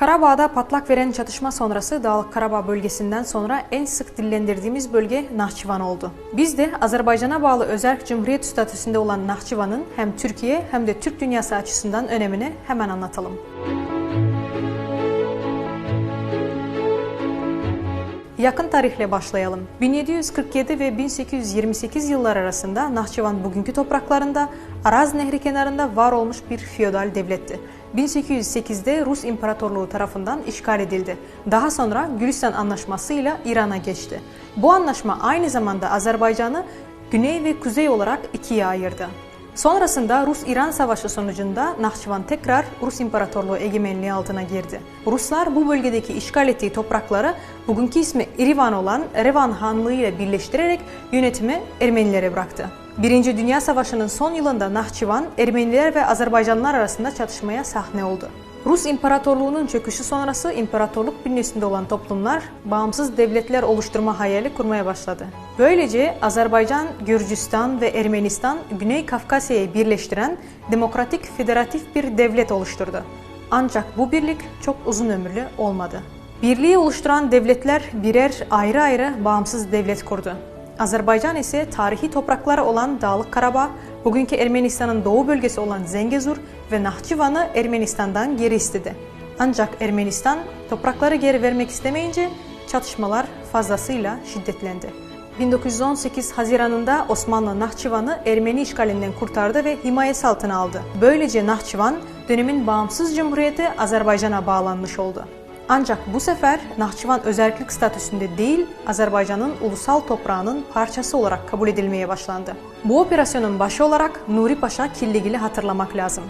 Karabağ'da patlak veren çatışma sonrası Dağlık Karabağ bölgesinden sonra en sık dillendirdiğimiz bölge Nahçıvan oldu. Biz de Azerbaycan'a bağlı özerk cumhuriyet statüsünde olan Nahçıvan'ın hem Türkiye hem de Türk dünyası açısından önemini hemen anlatalım. Yakın tarihle başlayalım. 1747 ve 1828 yıllar arasında Nahçıvan bugünkü topraklarında Araz Nehri kenarında var olmuş bir feodal devletti. 1808'de Rus İmparatorluğu tarafından işgal edildi. Daha sonra Gülistan Anlaşması ile İran'a geçti. Bu anlaşma aynı zamanda Azerbaycan'ı güney ve kuzey olarak ikiye ayırdı. Sonrasında Rus-İran Savaşı sonucunda Nahçıvan tekrar Rus İmparatorluğu egemenliği altına girdi. Ruslar bu bölgedeki işgal ettiği toprakları bugünkü ismi İrivan olan Erevan Hanlığı ile birleştirerek yönetimi Ermenilere bıraktı. Birinci Dünya Savaşı'nın son yılında Nahçıvan, Ermeniler ve Azerbaycanlılar arasında çatışmaya sahne oldu. Rus İmparatorluğu'nun çöküşü sonrası imparatorluk bünyesinde olan toplumlar bağımsız devletler oluşturma hayali kurmaya başladı. Böylece Azerbaycan, Gürcistan ve Ermenistan Güney Kafkasya'yı birleştiren demokratik federatif bir devlet oluşturdu. Ancak bu birlik çok uzun ömürlü olmadı. Birliği oluşturan devletler birer ayrı ayrı bağımsız devlet kurdu. Azerbaycan ise tarihi toprakları olan Dağlık Karabağ, bugünkü Ermenistan'ın doğu bölgesi olan Zengezur ve Nahçıvan'ı Ermenistan'dan geri istedi. Ancak Ermenistan toprakları geri vermek istemeyince çatışmalar fazlasıyla şiddetlendi. 1918 Haziran'ında Osmanlı Nahçıvan'ı Ermeni işgalinden kurtardı ve himayesi altına aldı. Böylece Nahçıvan dönemin bağımsız cumhuriyeti Azerbaycan'a bağlanmış oldu. Ancak bu sefer Nahçıvan özellik statüsünde değil, Azerbaycan'ın ulusal toprağının parçası olarak kabul edilmeye başlandı. Bu operasyonun başı olarak Nuri Paşa Killigil'i hatırlamak lazım.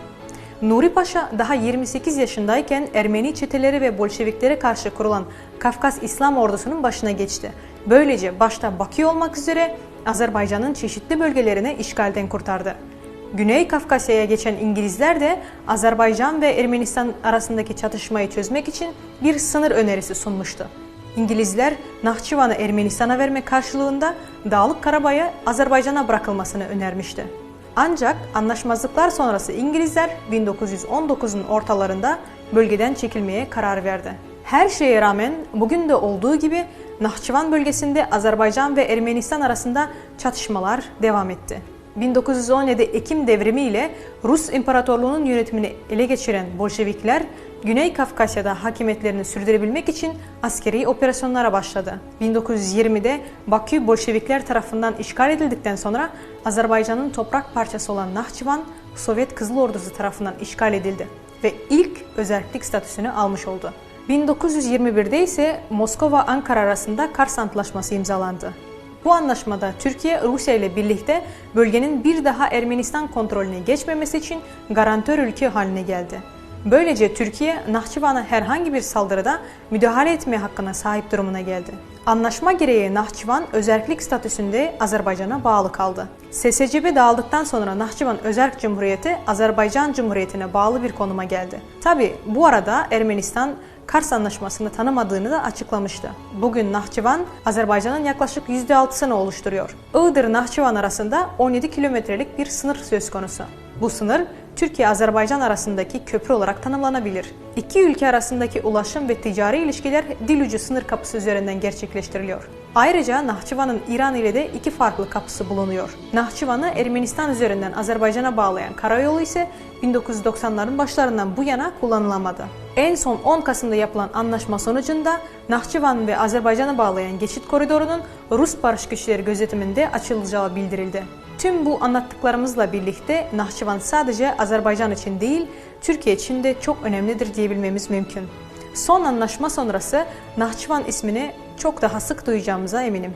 Nuri Paşa daha 28 yaşındayken Ermeni çeteleri ve Bolşeviklere karşı kurulan Kafkas İslam ordusunun başına geçti. Böylece başta Bakü olmak üzere Azerbaycan'ın çeşitli bölgelerine işgalden kurtardı. Güney Kafkasya'ya geçen İngilizler de Azerbaycan ve Ermenistan arasındaki çatışmayı çözmek için bir sınır önerisi sunmuştu. İngilizler Nahçıvan'ı Ermenistan'a verme karşılığında Dağlık Karabağ'a Azerbaycan'a bırakılmasını önermişti. Ancak anlaşmazlıklar sonrası İngilizler 1919'un ortalarında bölgeden çekilmeye karar verdi. Her şeye rağmen bugün de olduğu gibi Nahçıvan bölgesinde Azerbaycan ve Ermenistan arasında çatışmalar devam etti. 1917 Ekim devrimi ile Rus İmparatorluğu'nun yönetimini ele geçiren Bolşevikler Güney Kafkasya'da hakimiyetlerini sürdürebilmek için askeri operasyonlara başladı. 1920'de Bakü Bolşevikler tarafından işgal edildikten sonra Azerbaycan'ın toprak parçası olan Nahçıvan Sovyet Kızıl Ordusu tarafından işgal edildi ve ilk özellik statüsünü almış oldu. 1921'de ise Moskova-Ankara arasında Kars Antlaşması imzalandı. Bu anlaşmada Türkiye, Rusya ile birlikte bölgenin bir daha Ermenistan kontrolüne geçmemesi için garantör ülke haline geldi. Böylece Türkiye, Nahçıvan'a herhangi bir saldırıda müdahale etme hakkına sahip durumuna geldi. Anlaşma gereği Nahçıvan özellik statüsünde Azerbaycan'a bağlı kaldı. SSCB dağıldıktan sonra Nahçıvan Özerk Cumhuriyeti Azerbaycan Cumhuriyeti'ne bağlı bir konuma geldi. Tabi bu arada Ermenistan Kars Anlaşması'nı tanımadığını da açıklamıştı. Bugün Nahçıvan, Azerbaycan'ın yaklaşık %6'sını oluşturuyor. Iğdır-Nahçıvan arasında 17 kilometrelik bir sınır söz konusu. Bu sınır, Türkiye-Azerbaycan arasındaki köprü olarak tanımlanabilir. İki ülke arasındaki ulaşım ve ticari ilişkiler Dilucu sınır kapısı üzerinden gerçekleştiriliyor. Ayrıca Nahçıvan'ın İran ile de iki farklı kapısı bulunuyor. Nahçıvan'ı Ermenistan üzerinden Azerbaycan'a bağlayan karayolu ise 1990'ların başlarından bu yana kullanılamadı. En son 10 Kasım'da yapılan anlaşma sonucunda Nahçıvan ve Azerbaycan'a bağlayan geçit koridorunun Rus barış güçleri gözetiminde açılacağı bildirildi. Tüm bu anlattıklarımızla birlikte Nahçıvan sadece Azerbaycan için değil, Türkiye için de çok önemlidir diyebilmemiz mümkün. Son anlaşma sonrası Nahçıvan ismini çok daha sık duyacağımıza eminim.